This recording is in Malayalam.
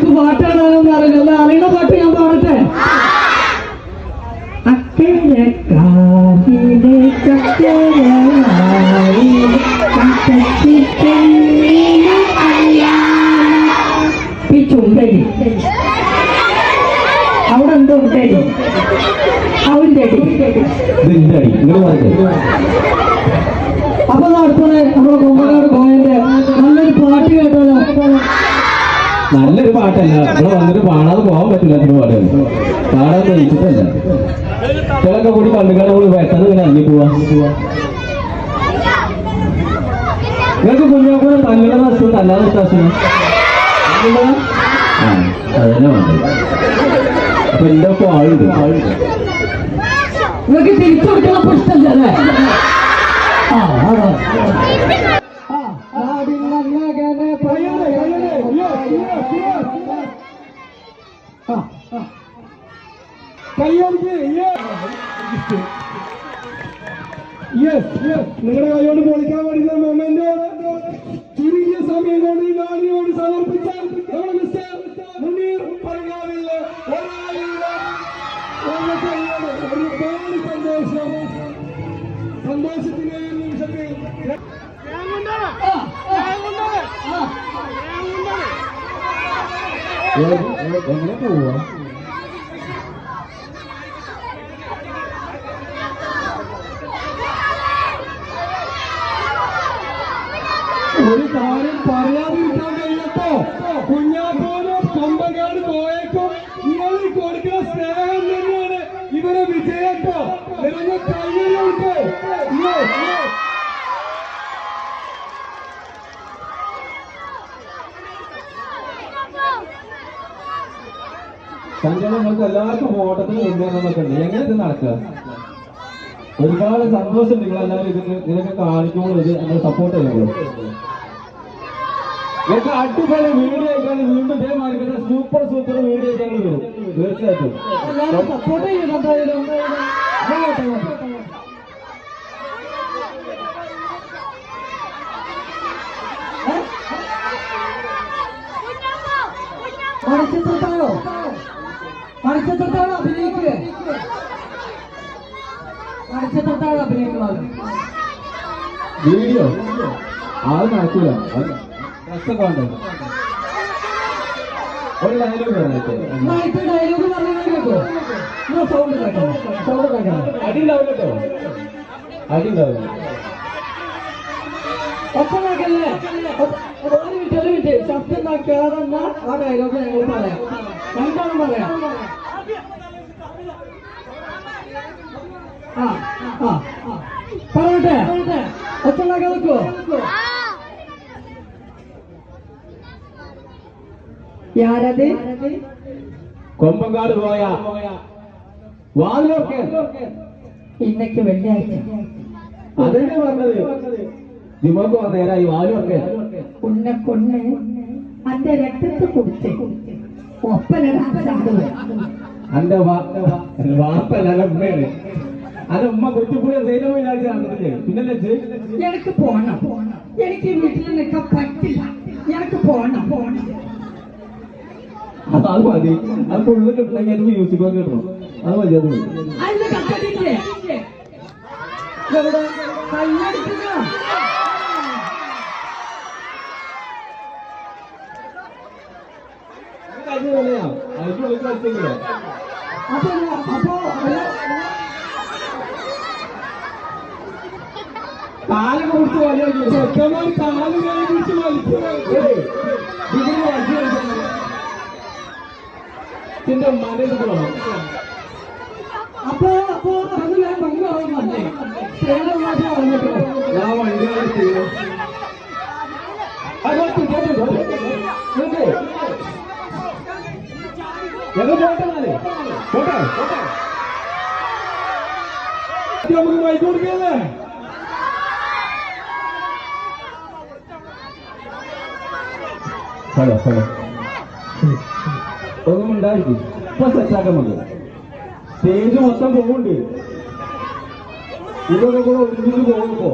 എനിക്ക് പാട്ടാടാനൊന്നും അറിയില്ല. അറിയണ പാട്ട് ഞാൻ പാടട്ടെ? അക്കരെ കാവിലെ. ഈ ചുണ്ടടി അവിടെ എന്തോ ഉണ്ടടി? അവന്റെ അടി. അപ്പൊ നടത്തുന്നത് നമ്മുടെ കൊമ്പനാട് കോയന്റെ നല്ലൊരു പാട്ട് കേട്ടാലോ നല്ലൊരു പാട്ടല്ല. ഇവിടെ വന്നിട്ട് പാടാതെ പോകാൻ പറ്റില്ല എത്ര പാടുകൾ പാടാൻ കഴിച്ചിട്ടല്ല ചിലൊക്കെ കൂടി കണ്ടുകാരെ കൂടി പെട്ടെന്ന് ഇങ്ങനെ ഇറങ്ങി പോവാ. നിങ്ങൾക്ക് കുഞ്ഞാക്കൂടെ തങ്ങളുടെ നഷ്ടം തല്ലാതെ നഷ്ടം അതന്നെ വേണ്ടത്. അപ്പൊ എന്റെ ഒപ്പം ആളുണ്ട്. ആളുണ്ട് നിങ്ങൾക്ക് തിരിച്ചു കൊടുക്കുന്ന പുഷ്ടല്ലേ ആ ആണോ yes. Yes, yes. നിങ്ങളുടെ കൈയോട് പൊളിക്കാൻ പഠിക്കുന്ന മൊമെന്റോട് ചുരുങ്ങിയ സമയം കൊണ്ട് ഈ നാടിനോട് സമർപ്പിച്ച നമ്മുടെ മിസ്റ്റർ മുനീർ ഒരായിരം ഒരു ഒരുപാട് സന്തോഷം സന്തോഷത്തിന്റെ ഈ നിമിഷത്തിൽ ആ, ആ, ആ. എങ്ങനെ പോവാ ഒരു കാര്യം പറയാതിരിക്കാൻ കഴിയട്ടോ കുഞ്ഞാപ്പോനോ കൊമ്പങ്ങാട് പോയേക്കും നിങ്ങൾ കൊടുക്കുന്ന സ്നേഹം തന്നെയാണ് ഇവരെ വിജയട്ടോ നിറഞ്ഞ കയ്യിലുണ്ട് സംഘം നമുക്ക് എല്ലാവർക്കും ഓട്ടത്തിന് മുന്നേറണമെന്നൊക്കെ ഉണ്ട്. എങ്ങനെ ഇത് നടക്കുക? ഒരുപാട് സന്തോഷം നിങ്ങൾ എല്ലാവരും ഇതിന് ഇതിനൊക്കെ കാണിക്കുമ്പോൾ ഇത് നമ്മൾ സപ്പോർട്ട് ചെയ്യുള്ളൂ. നിങ്ങൾക്ക് അടിപൊളി വീഡിയോ ആയിക്കാണ് വീണ്ടും ഇതേമാതിരി സൂപ്പർ സൂപ്പർ വീഡിയോ ആയിട്ടാണ് വരും തീർച്ചയായിട്ടും. സപ്പോർട്ട് ചെയ്യുന്നുണ്ടായാലും മണിച്ചിത്രത്താഴോ മണിച്ചിത്രത്താഴോ അഭിനയിക്കുക മണിച്ചിത്രത്താഴോ അഭിനയിക്കുന്നത് വീഡിയോ? അത് നടക്കൂല അത് രസമൊക്കെ ഒരു ഡയലോഗ് ഡയലോഗ് പറഞ്ഞു കേട്ടോ? സൗണ്ട് കേട്ടോ? സൗണ്ട് കേൾക്കണം അടി കേട്ടോ. അടി ഉണ്ടാവില്ല. ഒപ്പം കേൾക്കല്ലേ ഒരു മിനിറ്റ് ഒരു മിനിറ്റ് ശബ്ദം ആ ഡയലോഗ് ഞങ്ങൾ പറയാം. രണ്ടാളും പറയാം ആ ആ ആ. പറയട്ടെ? ഒപ്പം ഉണ്ടാക്കാൻ നിൽക്കോ യാരത്? കൊമ്പങ്കാട് പോയ വാതിലൊക്കെ. ഇന്നക്ക് വെള്ളിയാഴ്ച. അതന്നെ പറഞ്ഞത്. നിങ്ങൾക്ക് നേരായി വാതിലൊക്കെ. ഉന്നെ കൊണ്ണ് അന്റെ രക്തത്തെ കുടിച്ച് ഒപ്പനിടാൻ സാധുവേ അന്റെ വാപ്പല്ല ഉമ്മയാണ് അത് ഉമ്മ കുറ്റിപ്പുഴ സൈനമില്ലാതെ നടന്നില്ലേ പിന്നെ എനിക്ക് പോണം. എനിക്ക് വീട്ടിൽ നിൽക്കാൻ പറ്റില്ല. എനിക്ക് പോണം. പോണം അത് മതി. അത് ഫുള്ള് കിട്ടണമെങ്കിൽ മ്യൂസിക് ഒക്കെ കിട്ടണം. അത് മതി അത് മതി. അപ്പൊ കാൽ കുറിച്ച് വലിയ ചെക്കന്മാർ കാൽ കൈ പിടിച്ച് ഇതിന്റെ ഉമ്മാനെ എടുക്കണം അപ്പൊ അപ്പൊ അത് ഞാൻ പങ്കു പറഞ്ഞിട്ടോ ഞാൻ വണ്ടി ഞങ്ങൾ പോട്ടെ പോട്ടെ? പോട്ടെ. നമുക്ക് വൈകി കൊടുക്കല്ലേ ഹലോ സ്ഥലം ഒന്നും ഉണ്ടായിരിക്കും ഇപ്പൊ സെറ്റാക്കാൻ മതി സ്റ്റേജ് മൊത്തം പോകുന്നുണ്ട് ഇതൊക്കെ കൂടെ ഒരുമിച്ച് പോകുമ്പോ